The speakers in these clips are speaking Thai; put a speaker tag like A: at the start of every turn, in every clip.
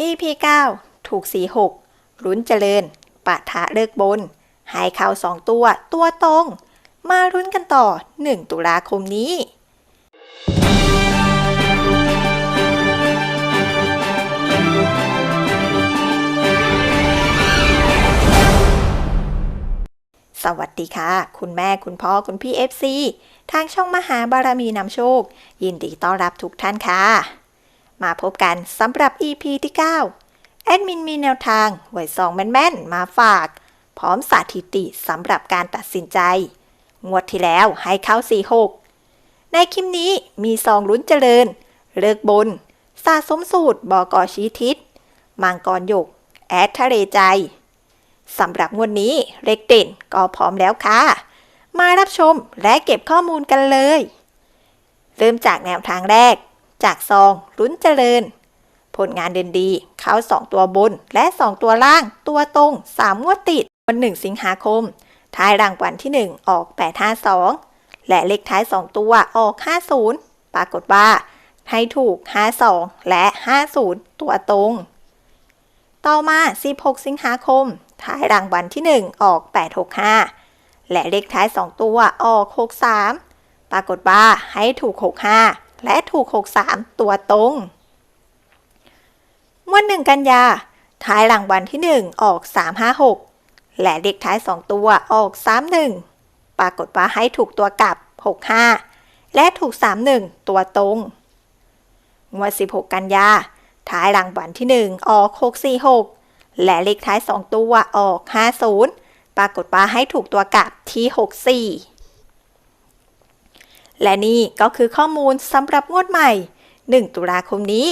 A: EP 9 ถูก 46ลุ้นเจริญ ปะทะเลิกบน หายข่าวสองตัว ตัวตรง มารุ้นกันต่อ 1 ตุลาคมนี้สวัสดีค่ะ คุณแม่คุณพ่อคุณพี่ FC ทางช่องมหาบารมีนำโชค ยินดีต้อนรับทุกท่านค่ะ มาพบกันสำหรับ EP ที่ 9 แอดมินมีแนวทางไว้ซองแม่นๆ มาฝาก พร้อมสถิติสำหรับการตัดสินใจ งวดที่แล้วให้เข้า 46 ในคลิปนี้มีซองลุ้นเจริญ เลิกบน สะสมสูตรบอกอชีทิศ มังกรหยก แอดทะเลใจสำหรับงวดนี้เลขเด่นก็พร้อมแล้วค่ะ มารับชมและเก็บข้อมูลกันเลย เริ่มจากแนวทางแรก จากซองลุ้นเจริญ ผลงานเด่นดีเข้า2ตัวบนและ2ตัวล่าง ตัวตรง3งวดติด วัน1สิงหาคม ท้ายรางวัลที่ 1 ออก 852 และเลขท้าย 2 ตัวออก 50 ปรากฏว่า ให้ถูก 52 และ 50 ตัวตรง ต่อมา 16 สิงหาคม ท้ายรางวัลที่ 1 ออก 865 และเลขท้าย 2 ตัวออก 63 ปรากฏว่าให้ถูก 65 และถูก 63 ตัวตรงงวดหนึ่งกันยา ท้ายรางวัลที่ 1 ออก 356 และเลขท้าย 2 ตัวออก 31 ปรากฏว่าให้ถูกตัวกลับ 65 และถูก 31 ตัวตรงงวด16 กันยา ท้ายรางวัลที่ 1 ออก 646 และเลขท้าย 2 ตัวออก 50 ปรากฏว่าให้ถูกตัวกลับที่ 64 และนี่ก็คือข้อมูลสำหรับงวดใหม่ 1 ตุลาคมนี้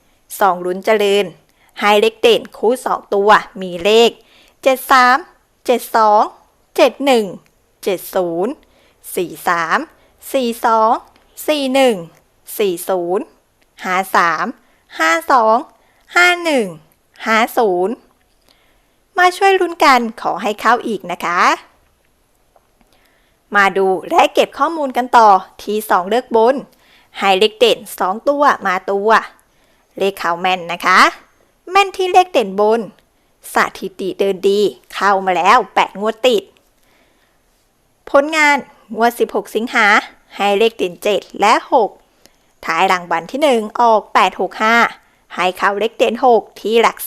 A: 2 ลุ้นเจริญให้เลขเด่นคู่ 2 ตัวมีเลข 73 72 71 70 43 42 41 40 53 52 51 50 มาช่วยลุ้นกันขอให้เข้าอีกนะคะ มาดูและเก็บข้อมูลกันต่อที่2เลือกบนให้เลขเด่น 2 ตัวมาตัว เลขเข้าแม่นนะคะ แม่นที่เลขเด่นบน สถิติเดินดี เข้ามาแล้ว 8 งวดติด ผลงานงวด 16 สิงหาให้เลขเด่น 7 และ 6 ท้ายรางวัลที่ 1 ออก 865 ให้เข้าเลขเด่น 6 ที่หลัก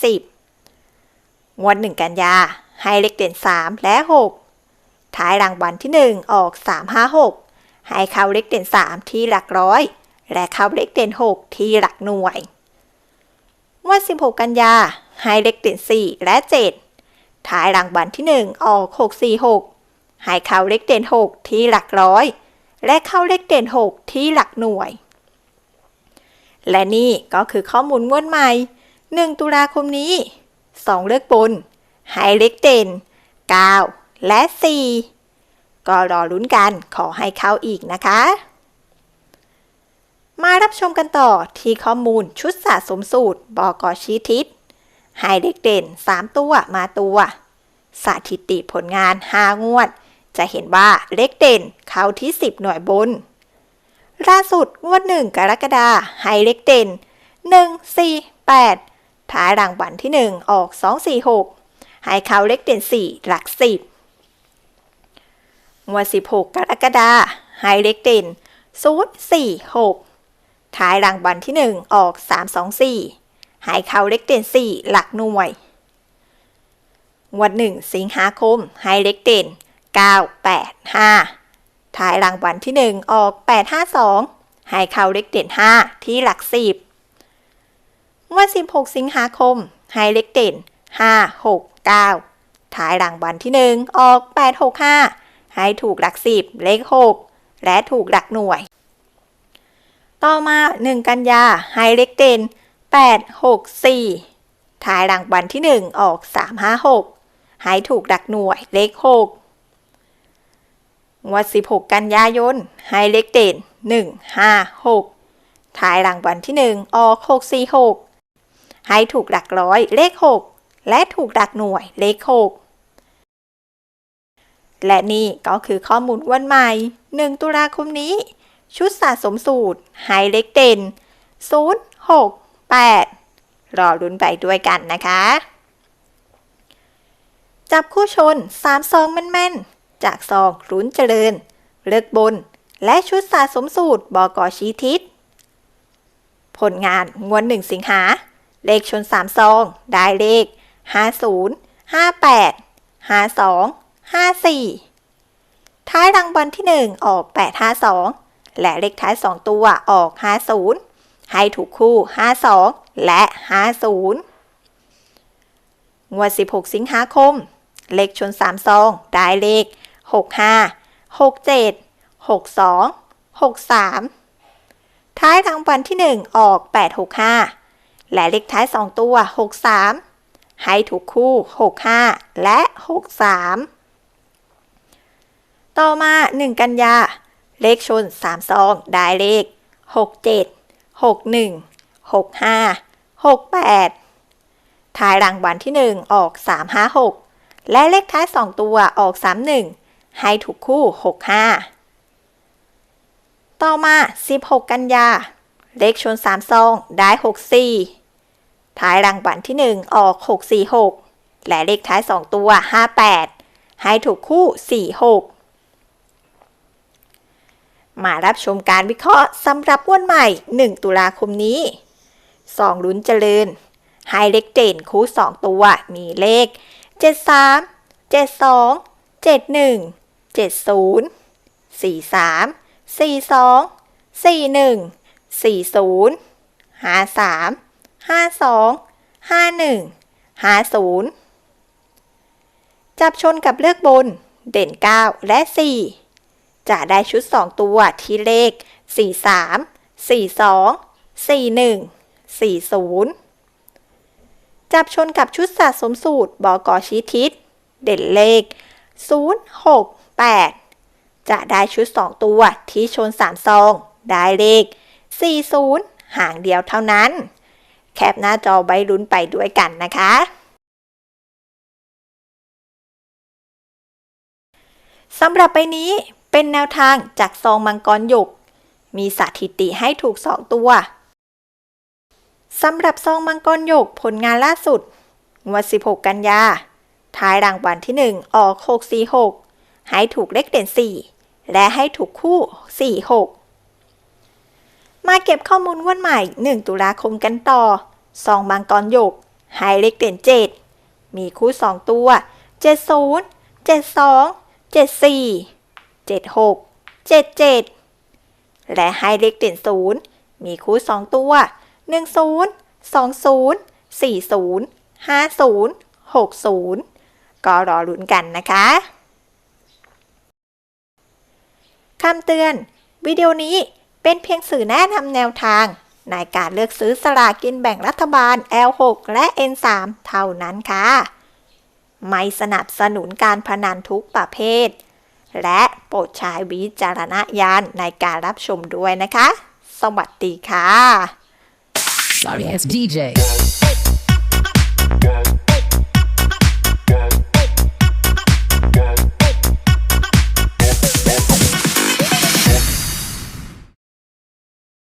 A: 10 งวด 1 กันยาให้เลขเด่น 3 และ 6 ท้ายรางวัลที่ 1 ออก 356 ให้เข้าเลขเด่น 3 ที่หลักร้อย และเข้าเลขเด่น 6 ที่หลักหน่วยงวด16 กันยา ให้เลขเด่น 4 และ 7 ท้ายรางวัลที่ 1 ออก 646 ให้เข้าเลขเด่น 6 ที่หลักร้อย และเข้าเลขเด่น 6 ที่หลักหน่วย และนี่ก็คือข้อมูลงวดใหม่ 1 ตุลาคมนี้ 2 เลือกบนให้เลขเด่น 9 และ 4 ก็รอลุ้นกันขอให้เข้าอีกนะคะ มารับชมกันต่อที่ข้อมูลชุดสะสมสูตรบอกอชี้ทิศให้เลขเด่น 3 ตัวมาตัว สถิติผลงาน 5 งวด จะเห็นว่าเลขเด่นเข้าที่ 10 หน่วยบน ล่าสุดงวด 1 กรกฎาให้เลขเด่น 1 4 8ท้ายรางวัลที่ 1 ออก 2 4 6 ให้เขาเลขเด่น 4 หลัก 10 งวด 16 กรกฎาให้เลขเด่น0 4 6ท้ายรางวัลที่ 1 ออก 3 2 4ให้เขาเลขเด่น 4 หลักหน่วย งวด 1 สิงหาคมให้เลขเด่น 9 8 5ท้ายรางวัลที่ 1 ออก 852ให้เขาเลขเด่น 5 ที่หลัก 10 งวด 16 สิงหาคมให้เลขเด่น 5 6 9ท้ายรางวัลที่ 1 ออก 865 ให้ถูกหลัก10เลข 6 และถูกหลักหน่วย ต่อมา 1 กันยาให้เลขเด่น 8 6 4ท้ายรางวัลที่ 1 ออก 356 ให้ถูกหลักหน่วยเลข 6งวด 16 กันยายน ให้เลขเด่น 1 5 6ท้ายรางวัลที่ 1 ออก 6 4 6 ให้ถูกหลักร้อยเลข 6 และถูกหลักหน่วยเลข 6 และนี่ก็คือข้อมูลวันใหม่ 1 ตุลาคมนี้ ชุดสะสมสูตรให้เลขเด่น0 6 8 รอรุ้นไปด้วยกันนะคะ จับคู่ชน3ซองแม่นๆ จากซองรุ้นเจริญ เลิกบน และชุดสะสมสูตรบกชี้ทิศ ผลงานงวดหนึ่งสิงหา เลขชน3ซอง ได้เลข 50 58 52 54 ท้ายรางวัลที่ 1 ออก 852 และเลขท้าย 2 ตัวออก 50 ให้ถูกคู่ 52 และ 50 งวด 16 สิงหาคม เลขชน3ซอง ได้เลข 65 67 62 63 ท้ายรางวัลที่ 1 ออก 865 และเลขท้าย 2 ตัว 63 ให้ถูกคู่ 65 และ 63 ต่อมา 1 กันยา เลขชน3ซอง ได้เลข 67 61 65 68 ท้ายรางวัลที่ 1 ออก 356 และเลขท้าย 2 ตัวออก 31 ให้ถูกคู่ 65 ต่อมา 16 กันยา เลขชน3ซอง ได้ 64 ท้ายรางวัลที่ 1 ออก 646 และเลขท้าย 2 ตัว 58ให้ถูกคู่ 46 มารับชมการวิเคราะห์สำหรับวันใหม่ 1 ตุลาคมนี้ 2 ลุ้นเจริญให้เลขเด่นคู่ 2 ตัวมีเลข 73 72 71 70 43 42 41 40 53 52 51 50 จับชนกับเลขบน เด่น 9 และ 4 จะได้ชุด 2 ตัวที่เลข 43 42 41 40 จับชนกับชุดสะสมสูตรบกชี้ทิศ เด่นเลข 0 6 8 จะได้ชุด 2 ตัวที่ชน 3 ซอง ได้เลข 40 หางเดียวเท่านั้น แคปหน้าจอใบลุ้นไปด้วยกันนะคะสำหรับใบนี้ เป็นแนวทางจากซองมังกรหยก มีสถิติให้ถูก2ตัวสำหรับซองมังกรหยกผลงานล่าสุดงวด16 กันยา ท้ายรางวัลที่ 1 ออก 646 ให้ถูกเลขเด่น 4 และให้ถูกคู่ 46 มาเก็บข้อมูลงวดใหม่ 1 ตุลาคมกันต่อซองมังกรหยกให้เลขเด่น 7 มีคู่ 2 ตัว 70 72 74 76 77 และให้เลขเด่น 0 มีคู่ 2 ตัว 10 20 40 50 60 ก็รอลุ้นกันนะคะคำเตือน วิดีโอนี้เป็นเพียงสื่อแนะนำแนวทาง ในการเลือกซื้อสลากกินแบ่งรัฐบาล L6 และ N3 เท่านั้นค่ะ ไม่สนับสนุนการพนันทุกประเภท และโปรดใช้วิจารณญาณในการรับชมด้วยนะคะ สวัสดีค่ะ
B: Sorry, it's DJ.